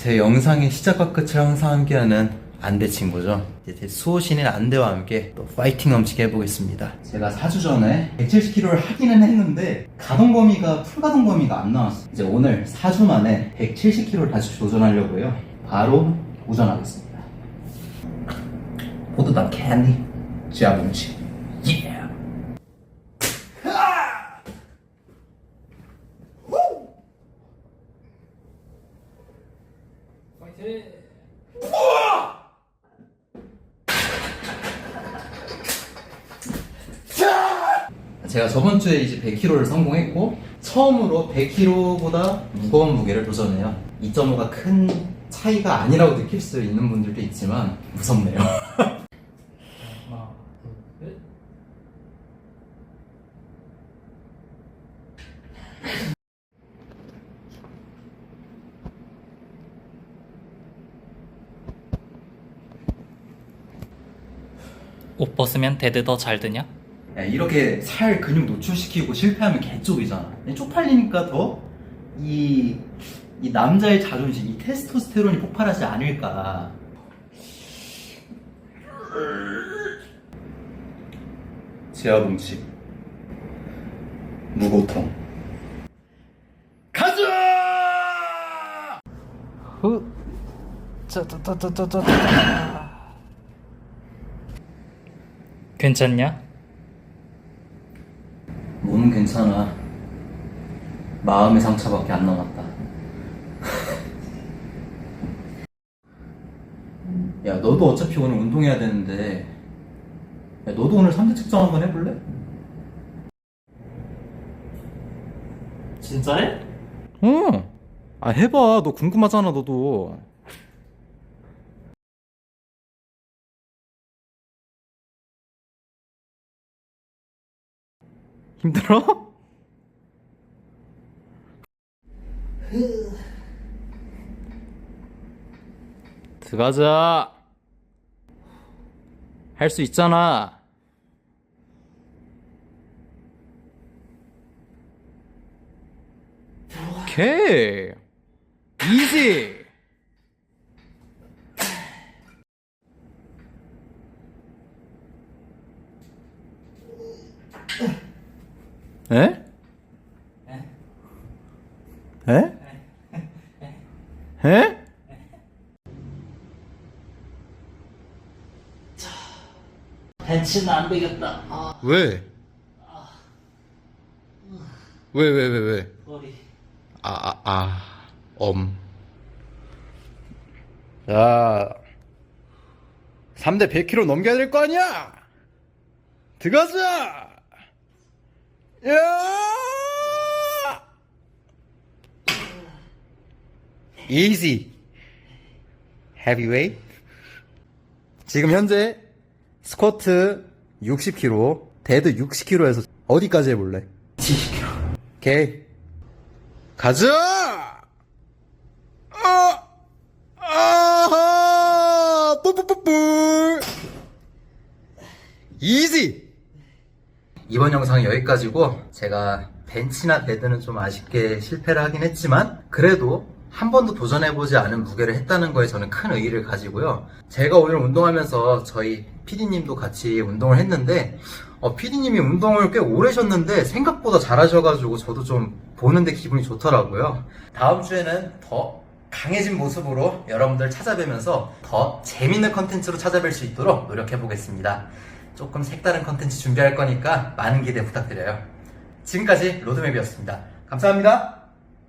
제 영상의 시작과 끝을 항상 함께하는 안대 친구죠. 이제 제 수호신인 안대와 함께 또 파이팅 넘치게 해보겠습니다. 제가 4주 전에 170kg를 하기는 했는데 가동 범위가 풀 가동 범위가 안 나왔어요. 이제 오늘 4주 만에 170kg를 다시 도전하려고 해요. 바로 도전하겠습니다. 포도당 캔디 지아봉치 제가 저번 주에 이제 100kg를 성공했고 처음으로 100kg보다 무거운 무게를 도전해요. 2.5가 큰 차이가 아니라고 느낄 수 있는 분들도 있지만 무섭네요. 하나, 둘, 셋. 옷 벗으면 데드 더 잘 드냐? 야, 이렇게 살 근육 노출시키고 실패하면 개쪽이잖아. 쪽팔리니까 더 이 이 남자의 자존심, 이 테스토스테론이 폭발하지 않을까. 지하봉치 무고통 가자! 흐. 짜자자자자자. 괜찮냐? 몸은 괜찮아. 마음의 상처밖에 안 남았다. 야, 너도 어차피 오늘 운동해야 되는데, 야, 너도 오늘 3대 측정 한번 해볼래? 진짜 해? 응. 아, 해봐. 너 궁금하잖아, 너도. 힘들어? 들어가자. 할 수 있잖아. 오케이. 이지. 에? 에? 에? 벤치는 안 되겠다. 아, 왜? 왜, 왜, 왜, 왜? 머리. 아, 아, 아, 엄. 자, 3대 100kg 넘겨야 될 거 아니야? 들어가자! 야! easy. heavyweight. 지금 현재 스쿼트 60kg, 데드 60kg에서 어디까지 해볼래? 70kg. 오케이. 가자! 아! 아하! 뽀뽀뽀뽀! 이지! 이번 영상은 여기까지고, 제가 벤치나 데드는 좀 아쉽게 실패를 하긴 했지만, 그래도 한 번도 도전해보지 않은 무게를 했다는 거에 저는 큰 의의를 가지고요. 제가 오늘 운동하면서 저희 PD님도 같이 운동을 했는데, 어, PD님이 운동을 꽤 오래 하셨는데 생각보다 잘하셔가지고 저도 좀 보는데 기분이 좋더라고요. 다음 주에는 더 강해진 모습으로 여러분들 찾아뵈면서 더 재밌는 컨텐츠로 찾아뵐 수 있도록 노력해보겠습니다. 조금 색다른 컨텐츠 준비할 거니까 많은 기대 부탁드려요. 지금까지 로드맵이었습니다. 감사합니다.